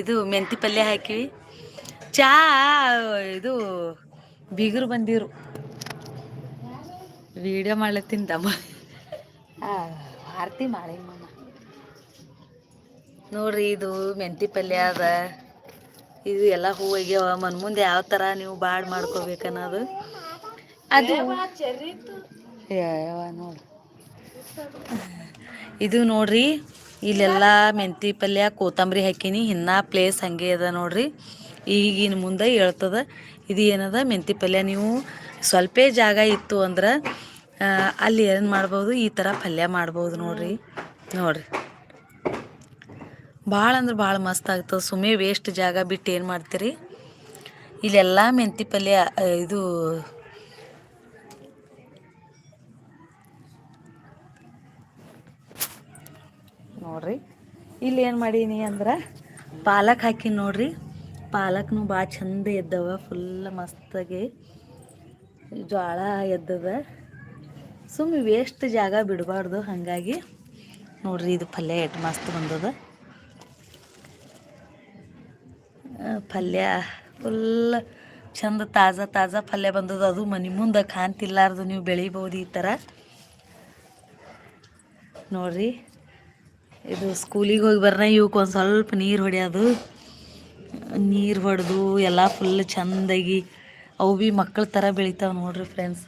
ಇದು ಮೆಂತಿ ಪಲ್ಯ ಹಾಕಿವಿ. ಚಾ ಇದು ಬೀಗರು ಬಂದಿರು. ವಿಡಿಯೋ ಮಾಡ್ಲತ್ತೀನಿ ತಮ್ಮ. ಆರತಿ ಮಾಡಿ ಮಮ್ಮ ನೋಡ್ರಿ ಇದು ಮೆಂತಿ ಪಲ್ಯ ಅದ. ಇದು ಎಲ್ಲ ಹೂ ಆಗ್ಯಾವ. ಮನ್ ಮುಂದೆ ಯಾವ ಥರ ನೀವು ಬಾಡ್ ಮಾಡ್ಕೋಬೇಕನ್ನೋದು. ಅದು ಯಾವ ನೋಡು. ಇದು ನೋಡ್ರಿ ಇಲ್ಲೆಲ್ಲ ಮೆಂತಿ ಪಲ್ಯ, ಕೊತ್ತಂಬರಿ ಹಾಕೀನಿ. ಇನ್ನ ಪ್ಲೇಸ್ ಹಂಗೆ ಅದ ನೋಡ್ರಿ. ಈಗಿನ ಮುಂದೆ ಹೇಳ್ತದ, ಇದು ಏನದ? ಮೆಂತಿ ಪಲ್ಯ. ನೀವು ಸ್ವಲ್ಪ ಜಾಗ ಇತ್ತು ಅಂದ್ರೆ ಅಲ್ಲಿ ಏನು ಮಾಡ್ಬೋದು? ಈ ಥರ ಪಲ್ಯ ಮಾಡ್ಬೋದು ನೋಡ್ರಿ. ನೋಡ್ರಿ. ಭಾಳ ಅಂದ್ರೆ ಭಾಳ ಮಸ್ತ್ ಆಗ್ತದೆ. ಸುಮ್ಮನೆ ವೇಸ್ಟ್ ಜಾಗ ಬಿಟ್ಟು ಏನು ಮಾಡ್ತೀರಿ? ಇಲ್ಲೆಲ್ಲ ಮೆಂತಿ ಪಲ್ಯ ಇದು ನೋಡ್ರಿ. ಇಲ್ಲಿ ಏನು ಮಾಡೀನಿ ಅಂದ್ರೆ ಪಾಲಕ್ ಹಾಕಿ ನೋಡ್ರಿ. ಪಾಲಕ್ನು ಭಾಳ ಚಂದ ಎದ್ದವ ಫುಲ್ ಮಸ್ತಾಗಿ. ಜೋಳ ಎದ್ದದ. ಸುಮ್ಮನೆ ವೇಸ್ಟ್ ಜಾಗ ಬಿಡಬಾರ್ದು, ಹಾಗಾಗಿ ನೋಡ್ರಿ ಇದು ಪಲ್ಯ ಎಷ್ಟು ಮಸ್ತ್ ಬಂದದ. ಪಲ್ಯ ಫುಲ್ ಚಂದ ತಾಜಾ ತಾಜಾ ಪಲ್ಯ ಬಂದದ. ಅದು ಮನೆ ಮುಂದೆ ಕಾಣ್ತಿಲ್ಲಾರ್ದು, ನೀವು ಬೆಳಿಬೋದು ಈ ಥರ ನೋಡ್ರಿ. ಇದು ಸ್ಕೂಲಿಗೆ ಹೋಗಿ ಬರ್ರೆ ಇವಕ್ಕೆ ಒಂದು ಸ್ವಲ್ಪ ನೀರು ಹೊಡೆಯೋದು. ನೀರು ಹೊಡೆದು ಎಲ್ಲ ಫುಲ್ ಚೆಂದಾಗಿ ಅವು ಭೀ ಮಕ್ಕಳ ಥರ ಬೆಳಿತಾವೆ ನೋಡ್ರಿ ಫ್ರೆಂಡ್ಸ್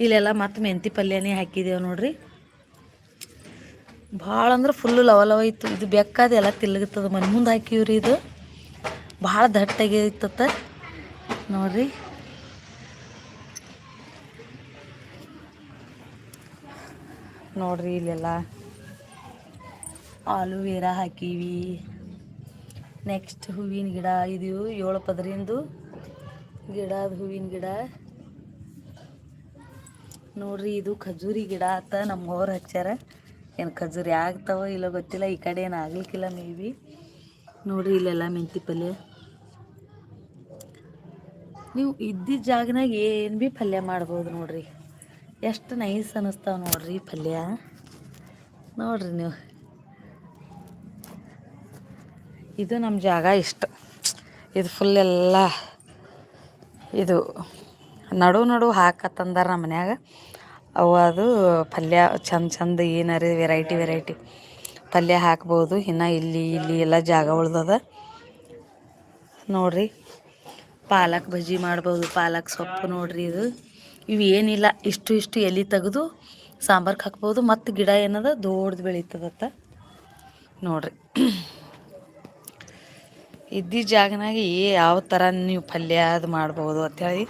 ಇಲ್ಲೆಲ್ಲ ಮತ್ತೆ ಮೆಂತಿ ಪಲ್ಯನೇ ಹಾಕಿದ್ದೇವೆ ನೋಡ್ರಿ. ಭಾಳ ಅಂದ್ರೆ ಫುಲ್ಲು ಲವ ಇತ್ತು. ಇದು ಬೆಕ್ಕಾದ ಎಲ್ಲ ತಿಲ್ಲಗತ್ತದ ಮನೆ ಮುಂದೆ ಹಾಕಿವ್ರಿ ಇದು. ಭಾಳ ದಟ್ಟಾಗಿ ಇತ್ತತ್ತ. ನೋಡ್ರಿ. ನೋಡ್ರಿ ಇಲ್ಲೆಲ್ಲ ಆಲೂವೇರಾ ಹಾಕೀವಿ. ನೆಕ್ಸ್ಟ್ ಹೂವಿನ ಗಿಡ ಇದು ಏಳು ಪದರಿಂದು ಗಿಡದ ಹೂವಿನ ಗಿಡ. ನೋಡ್ರಿ, ಇದು ಖಜೂರಿ ಗಿಡ ಆತ ನಮ್ಮ ಅವ್ರು ಹಚ್ಚಾರ ಏನು ಖಜೂರಿ ಆಗ್ತಾವ ಇಲ್ಲ ಗೊತ್ತಿಲ್ಲ, ಈ ಕಡೆ ಏನು ಆಗ್ಲಿಕ್ಕಿಲ್ಲ ಮೇ ಬಿ. ನೋಡ್ರಿ, ಇಲ್ಲೆಲ್ಲ ಮೆಂತಿ ಪಲ್ಯ. ನೀವು ಇದ್ದಿದ್ದ ಜಾಗನಾಗ ಏನು ಭೀ ಪಲ್ಯ ಮಾಡ್ಬೋದು ನೋಡ್ರಿ. ಎಷ್ಟು ನೈಸ್ ಅನ್ನಿಸ್ತಾವ ನೋಡ್ರಿ ಪಲ್ಯ. ನೋಡ್ರಿ ನೀವು. ಇದು ನಮ್ಮ ಜಾಗ ಇಷ್ಟ. ಇದು ಫುಲ್ ಎಲ್ಲ ಇದು ನಡು ನಡು ಹಾಕತ್ತಂದಾರ ನಮ್ಮ ಮನ್ಯಾಗ. ಅವು ಅದು ಪಲ್ಯ ಚಂದ ಚಂದ ಏನಾರ ವೆರೈಟಿ ವೆರೈಟಿ ಪಲ್ಯ ಹಾಕ್ಬೋದು, ಇನ್ನು ಇಲ್ಲಿ ಇಲ್ಲಿ ಎಲ್ಲ ಜಾಗ ಉಳ್ದದ. ನೋಡ್ರಿ, ಪಾಲಕ್ ಬಜ್ಜಿ ಮಾಡ್ಬೋದು, ಪಾಲಕ್ ಸೊಪ್ಪು ನೋಡ್ರಿ ಇದು. ಇವು ಏನಿಲ್ಲ, ಇಷ್ಟು ಇಷ್ಟು ಎಲೆ ತೆಗೆದು ಸಾಂಬಾರ್ಗೆ ಹಾಕ್ಬೋದು, ಮತ್ತು ಗಿಡ ಏನದ ದೊಡ್ಡದು ಬೆಳೀತದತ್ತ. ನೋಡ್ರಿ. ಇದ್ದಿದ್ದ ಜಾಗನಾಗ ಯಾವ ಥರ ನೀವು ಪಲ್ಯ ಅದು ಮಾಡ್ಬೋದು ಅಂಥೇಳಿ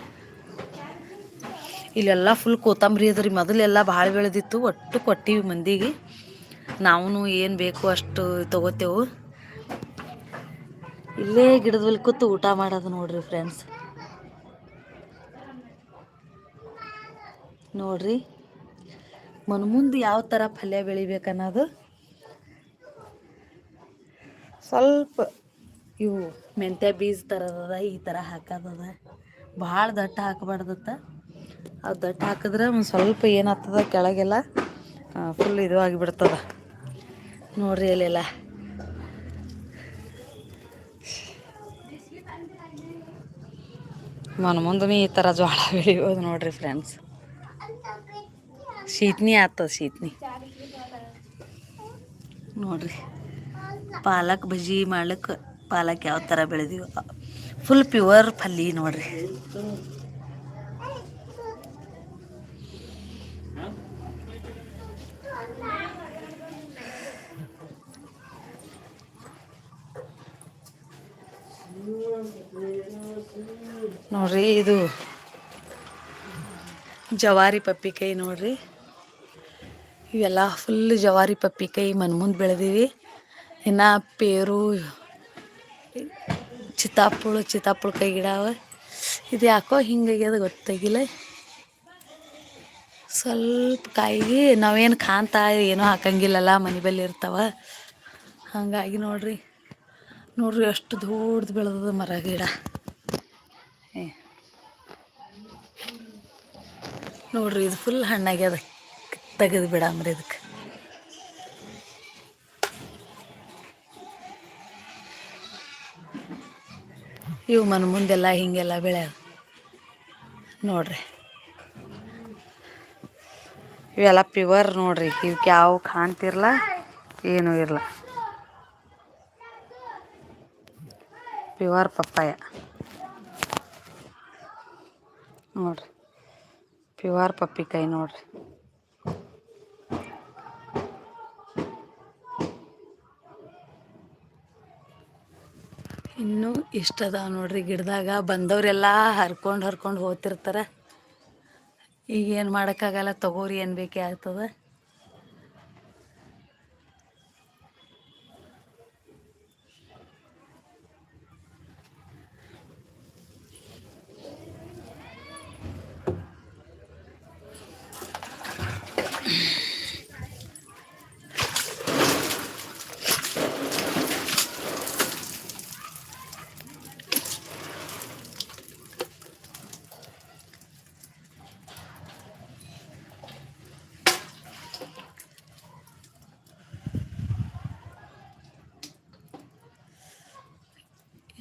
ಇಲ್ಲೆಲ್ಲ ಫುಲ್ ಕೊತ್ತಂಬರಿ ಅದ ರೀ, ಮೊದಲೆಲ್ಲ ಭಾಳ ಬೆಳೆದಿತ್ತು, ಒಟ್ಟು ಕೊಟ್ಟಿವಿ ಮಂದಿಗೆ. ನಾವು ಏನು ಬೇಕು ಅಷ್ಟು ತಗೋತೇವು. ಇಲ್ಲೇ ಗಿಡದ ಬಳಿ ಕೂತು ಊಟ ಮಾಡೋದು ನೋಡ್ರಿ ಫ್ರೆಂಡ್ಸ್ ನೋಡ್ರಿ, ಮನ ಮುಂದೆ ಯಾವ ಥರ ಪಲ್ಯ ಬೆಳಿಬೇಕನ್ನೋದು. ಸ್ವಲ್ಪ ಇವು ಮೆಂತ್ಯ ಬೀಜ ಥರದದ ಈ ಥರ ಹಾಕೋದದ. ಭಾಳ ದಟ್ಟ ಹಾಕಬಾರ್ದತ್ತ. ಅದು ದಟ್ಟ ಹಾಕಿದ್ರೆ ಒಂದು ಸ್ವಲ್ಪ ಏನಾಗ್ತದ ಕೆಳಗೆಲ್ಲ ಫುಲ್ ಇದು ಆಗಿಬಿಡ್ತದ. ನೋಡ್ರಿ ಅಲ್ಲೆಲ್ಲ. ಮನ ಮುಂದೆ ಈ ಥರ ಜ್ವಾಳ ಬೆಳಿಬೋದು ನೋಡ್ರಿ ಫ್ರೆಂಡ್ಸ್ ಶೀತ್ನಿ ಆಗ್ತದ ಶೀತ್ನಿ. ನೋಡ್ರಿ. ಪಾಲಕ್ ಬಜ್ಜಿ ಮಾಡ್ಲಿಕ್ಕೆ ಪಾಲಕ್ ಯಾವ ಥರ ಬೆಳೆದೀವಿ. ಫುಲ್ ಪ್ಯೂರ್ ಪಲ್ಲಿ ನೋಡ್ರಿ. ನೋಡ್ರಿ ಇದು ಜವಾರಿ ಪಪ್ಪಿಕಾಯಿ ನೋಡ್ರಿ. ಇವೆಲ್ಲ ಫುಲ್ ಜವಾರಿ ಪಪ್ಪಿಕಾಯಿ ಮನ್ ಮುಂದೆ ಬೆಳೆದೀವಿ. ಇನ್ನು ಪೇರು ಚಿತ್ತಾಪುಳು, ಚಿತ್ತಾಪುಳ ಕೈ ಗಿಡ ಅವ. ಇದು ಯಾಕೋ ಹಿಂಗಾಗ್ಯದ ಗೊತ್ತಾಗಿಲ್ಲ. ಸ್ವಲ್ಪ ಕಾಯಿಗೆ ನಾವೇನು ಕಾಂತ ಏನೂ ಹಾಕಂಗಿಲ್ಲಲ್ಲ, ಮನೆ ಬಲ್ಲಿ ಇರ್ತಾವ. ಹಾಗಾಗಿ ನೋಡ್ರಿ ನೋಡ್ರಿ ಅಷ್ಟು ದೊಡ್ಡದು ಬೆಳೆದದ ಮರ ಗಿಡ. ನೋಡ್ರಿ ಇದು ಫುಲ್ ಹಣ್ಣಾಗ್ಯದ, ತೆಗೆದು ಅಂದ್ರೆ ಇದಕ್ಕೆ. ಇವು ಮನ ಮುಂದೆಲ್ಲ ಹಿಂಗೆಲ್ಲ ಬೆಳೆಯೋದು ನೋಡ್ರಿ. ಇವೆಲ್ಲ ಪ್ಯೂವರ್ ನೋಡ್ರಿ. ಇವಕ್ಕೆ ಯಾವ ಕಾಣ್ತಿರ್ಲ? ಏನೂ ಇರಲ್ಲ ಪ್ಯೂವರ್ ಪಪ್ಪಾಯ. ನೋಡ್ರಿ. ಪ್ಯೂವರ್ ಪಪ್ಪಿಕಾಯಿ ನೋಡ್ರಿ. ಇನ್ನೂ ಇಷ್ಟ ಅದಾವ ನೋಡ್ರಿ ಗಿಡದಾಗ ಬಂದವರೆಲ್ಲ ಹರ್ಕೊಂಡು ಹರ್ಕೊಂಡು ಹೋಗ್ತಿರ್ತಾರೆ. ಈಗ ಏನು ಮಾಡೋಕ್ಕಾಗಲ್ಲ ತಗೋರಿ ಏನು ಬೇಕೇ ಆಗ್ತದೆ.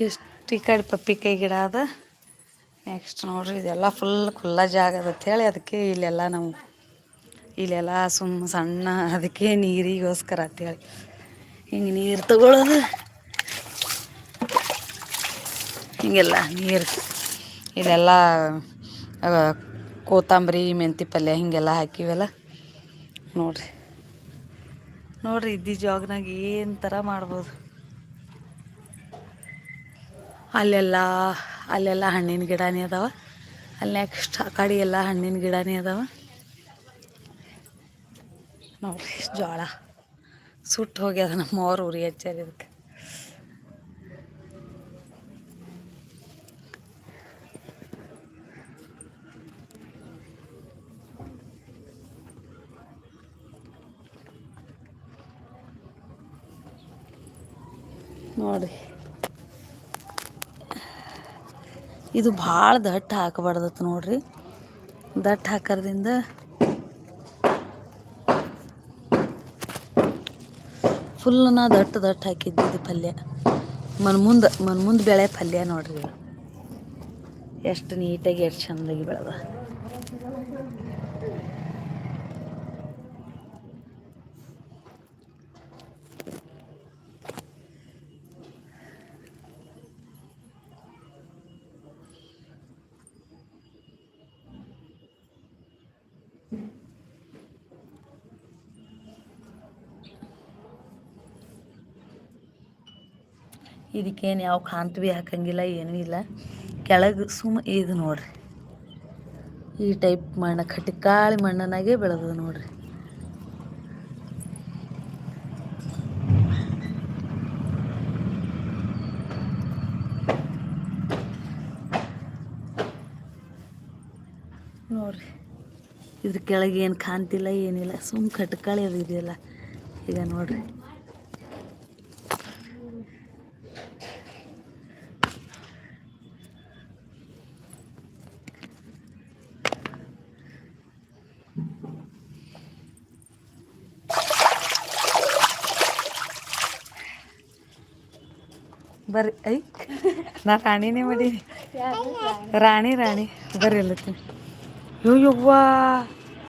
ಎಷ್ಟು ಈ ಕಡೆ ಪಪ್ಪಿಕಾಯಿ ಗಿಡ ಅದ. ನೆಕ್ಸ್ಟ್ ನೋಡ್ರಿ, ಇದೆಲ್ಲ ಫುಲ್ ಖುಲ್ಲ ಜಾಗ ಹೇಳಿ ಅದಕ್ಕೆ ಇಲ್ಲೆಲ್ಲ ನಾವು ಇಲ್ಲೆಲ್ಲ ಸುಮ್ಮ ಸಣ್ಣ ಅದಕ್ಕೆ ನೀರಿಗೋಸ್ಕರ ಅಂತೇಳಿ ಹಿಂಗೆ ನೀರು ತಗೊಳ್ಳೋದು ಹಿಂಗೆಲ್ಲ ನೀರು, ಇದೆಲ್ಲ ಕೋತಂಬರಿ, ಮೆಂತಿ ಪಲ್ಯ ಹಿಂಗೆಲ್ಲ ಹಾಕಿವೆಲ್ಲ. ನೋಡ್ರಿ. ನೋಡ್ರಿ ಇದ್ದಿ ಜಾಗ್ನಾಗ ಏನು ಥರ ಮಾಡ್ಬೋದು. ಅಲ್ಲೆಲ್ಲ ಅಲ್ಲೆಲ್ಲ ಹಣ್ಣಿನ ಗಿಡನೇ ಅದಾವ. ಅಲ್ಲಿ ನೆಕ್ಸ್ಟ್ ಆ ಕಡೆ ಎಲ್ಲ ಹಣ್ಣಿನ ಗಿಡನೇ ಅದಾವ. ನೋಡ್ರಿ ಜೋಳ ಸುಟ್ಟು ಹೋಗ್ಯದ ನಮ್ಮ ಅವ್ರ ಉರಿ ಹಚ್ಚಾರ ಇದಕ್ಕೆ. ನೋಡ್ರಿ. ಇದು ಭಾಳ ದಟ್ಟ ಹಾಕಬಾರ್ದತ್ತು ನೋಡ್ರಿ. ದಟ್ಟ ಹಾಕೋದ್ರಿಂದ ಫುಲ್ ನಾ ದಟ್ಟ ದಟ್ಟ ಹಾಕಿದ್ದು ಇದು ಪಲ್ಯ. ಮನ್ ಮುಂದೆ ಮನ್ ಮುಂದೆ ಬೆಳೆ ಪಲ್ಯ ನೋಡ್ರಿ. ಎಷ್ಟು ನೀಟಾಗಿ ಎಷ್ಟು ಚಂದಾಗಿ ಬೆಳೆದ. ಇದಕ್ಕೇನು ಯಾವ ಕಾಂತ ಭೀ ಹಾಕಂಗಿಲ್ಲ, ಏನೂ ಇಲ್ಲ. ಕೆಳಗೆ ಸುಮ್ಮ ಇದು ನೋಡ್ರಿ. ಈ ಟೈಪ್ ಮಣ್ಣು ಕಟ್ಟಿಕಾಳಿ ಮಣ್ಣನಾಗೆ ಬೆಳೆದದ ನೋಡ್ರಿ. ನೋಡ್ರಿ. ಇದ್ರ ಕೆಳಗೆ ಏನು ಕಾಣ್ತಿಲ್ಲ ಏನಿಲ್ಲ. ಸುಮ್ಮ ಕಟ್ಕಾಳಿ ಅದು ಇದೆಯಲ್ಲ. ಈಗ ನೋಡ್ರಿ. ಬರ್ರಿ ಐ ನಾ ರಾಣಿನೇ ಮಾಡೀನಿ. ರಾಣಿ ರಾಣಿ ಬರ್ರಿ ಅಲ್ಲತ್ತೀನಿ ಯೋ ಯವ್ವಾ.